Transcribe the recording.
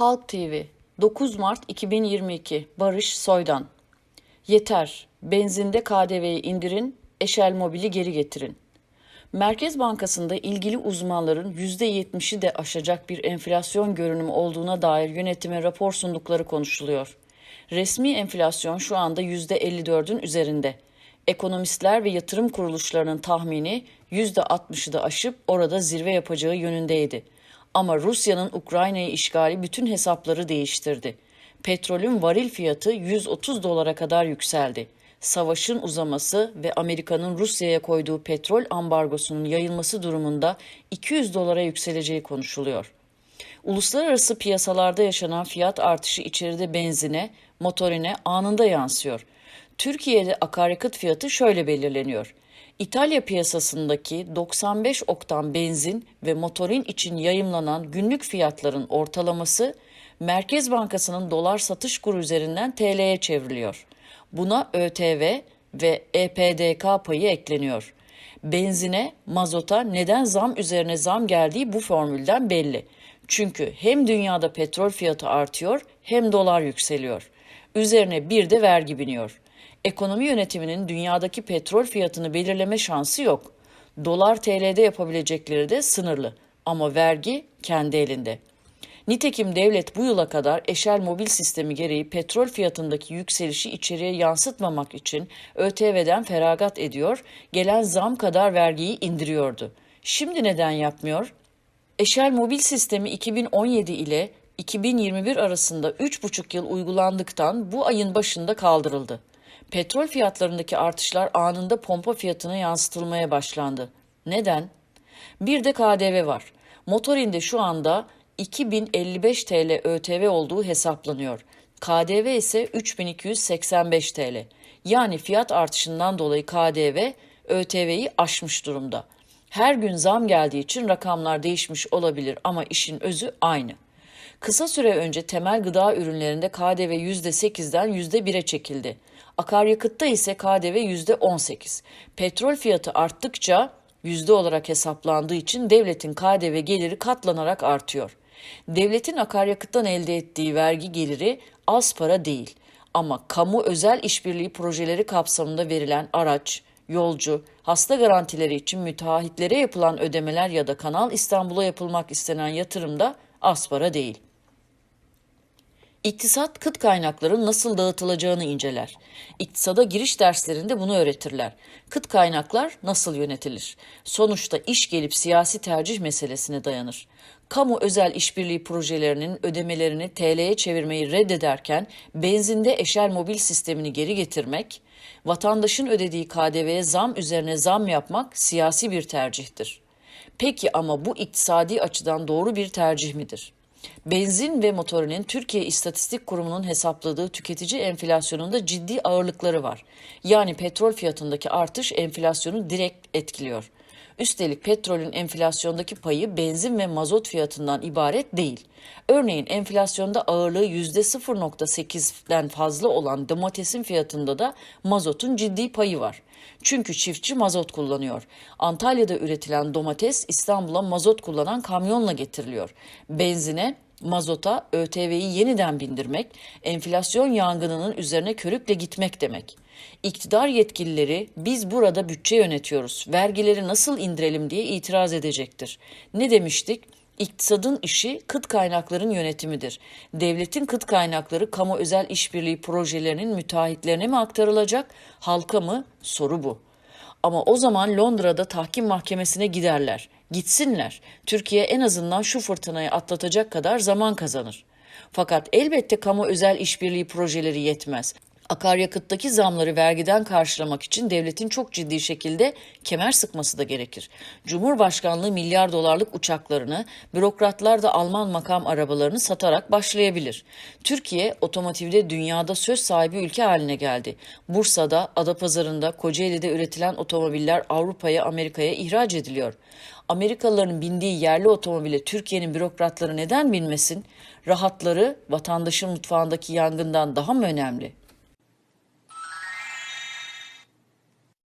Halk TV 9 Mart 2022 Barış Soydan Yeter, benzinde KDV'yi indirin, Eşel Mobil'i geri getirin. Merkez Bankası'nda ilgili uzmanların %70'i de aşacak bir enflasyon görünümü olduğuna dair yönetime rapor sundukları konuşuluyor. Resmi enflasyon şu anda %54'ün üzerinde. Ekonomistler ve yatırım kuruluşlarının tahmini %60'ı da aşıp orada zirve yapacağı yönündeydi. Ama Rusya'nın Ukrayna'yı işgali bütün hesapları değiştirdi. Petrolün varil fiyatı 130 dolara kadar yükseldi. Savaşın uzaması ve Amerika'nın Rusya'ya koyduğu petrol ambargosunun yayılması durumunda 200 dolara yükseleceği konuşuluyor. Uluslararası piyasalarda yaşanan fiyat artışı içeride benzine, motorine anında yansıyor. Türkiye'de akaryakıt fiyatı şöyle belirleniyor. İtalya piyasasındaki 95 oktan benzin ve motorin için yayımlanan günlük fiyatların ortalaması Merkez Bankası'nın dolar satış kuru üzerinden TL'ye çevriliyor. Buna ÖTV ve EPDK payı ekleniyor. Benzine, mazota neden zam üzerine zam geldiği bu formülden belli. Çünkü hem dünyada petrol fiyatı artıyor hem dolar yükseliyor. Üzerine bir de vergi biniyor. Ekonomi yönetiminin dünyadaki petrol fiyatını belirleme şansı yok. Dolar TL'de yapabilecekleri de sınırlı ama vergi kendi elinde. Nitekim devlet bu yıla kadar eşel mobil sistemi gereği petrol fiyatındaki yükselişi içeriye yansıtmamak için ÖTV'den feragat ediyor, gelen zam kadar vergiyi indiriyordu. Şimdi neden yapmıyor? Eşel mobil sistemi 2017 ile 2021 arasında 3,5 yıl uygulandıktan bu ayın başında kaldırıldı. Petrol fiyatlarındaki artışlar anında pompa fiyatına yansıtılmaya başlandı. Neden? Bir de KDV var. Motorinde şu anda 2055 TL ÖTV olduğu hesaplanıyor. KDV ise 3285 TL. Yani fiyat artışından dolayı KDV ÖTV'yi aşmış durumda. Her gün zam geldiği için rakamlar değişmiş olabilir ama işin özü aynı. Kısa süre önce temel gıda ürünlerinde KDV %8'den %1'e çekildi. Akaryakıtta ise KDV %18. Petrol fiyatı arttıkça yüzde olarak hesaplandığı için devletin KDV geliri katlanarak artıyor. Devletin akaryakıttan elde ettiği vergi geliri az para değil. Ama kamu özel işbirliği projeleri kapsamında verilen araç, yolcu, hasta garantileri için müteahhitlere yapılan ödemeler ya da Kanal İstanbul'a yapılmak istenen yatırım da az para değil. İktisat kıt kaynakların nasıl dağıtılacağını inceler. İktisada giriş derslerinde bunu öğretirler. Kıt kaynaklar nasıl yönetilir? Sonuçta iş gelip siyasi tercih meselesine dayanır. Kamu özel işbirliği projelerinin ödemelerini TL'ye çevirmeyi reddederken benzinde eşel mobil sistemini geri getirmek, vatandaşın ödediği KDV'ye zam üzerine zam yapmak siyasi bir tercihtir. Peki ama bu iktisadi açıdan doğru bir tercih midir? Benzin ve motorinin Türkiye İstatistik Kurumu'nun hesapladığı tüketici enflasyonunda ciddi ağırlıkları var. Yani petrol fiyatındaki artış enflasyonu direkt etkiliyor. Üstelik petrolün enflasyondaki payı benzin ve mazot fiyatından ibaret değil. Örneğin enflasyonda ağırlığı %0.8'den fazla olan domatesin fiyatında da mazotun ciddi payı var. Çünkü çiftçi mazot kullanıyor. Antalya'da üretilen domates İstanbul'a mazot kullanan kamyonla getiriliyor. Benzine mazota ÖTV'yi yeniden bindirmek, enflasyon yangınının üzerine körükle gitmek demek. İktidar yetkilileri biz burada bütçe yönetiyoruz, vergileri nasıl indirelim diye itiraz edecektir. Ne demiştik? İktisadın işi kıt kaynakların yönetimidir. Devletin kıt kaynakları kamu özel işbirliği projelerinin müteahhitlerine mi aktarılacak, halka mı? Soru bu. Ama o zaman Londra'da tahkim mahkemesine giderler. Gitsinler. Türkiye en azından şu fırtınayı atlatacak kadar zaman kazanır. Fakat elbette kamu özel işbirliği projeleri yetmez. Akaryakıttaki zamları vergiden karşılamak için devletin çok ciddi şekilde kemer sıkması da gerekir. Cumhurbaşkanlığı milyar dolarlık uçaklarını, bürokratlar da Alman makam arabalarını satarak başlayabilir. Türkiye otomotivde dünyada söz sahibi ülke haline geldi. Bursa'da, Adapazarı'nda, Kocaeli'de üretilen otomobiller Avrupa'ya, Amerika'ya ihraç ediliyor. Amerikalıların bindiği yerli otomobile Türkiye'nin bürokratları neden binmesin? Rahatları vatandaşın mutfağındaki yangından daha mı önemli?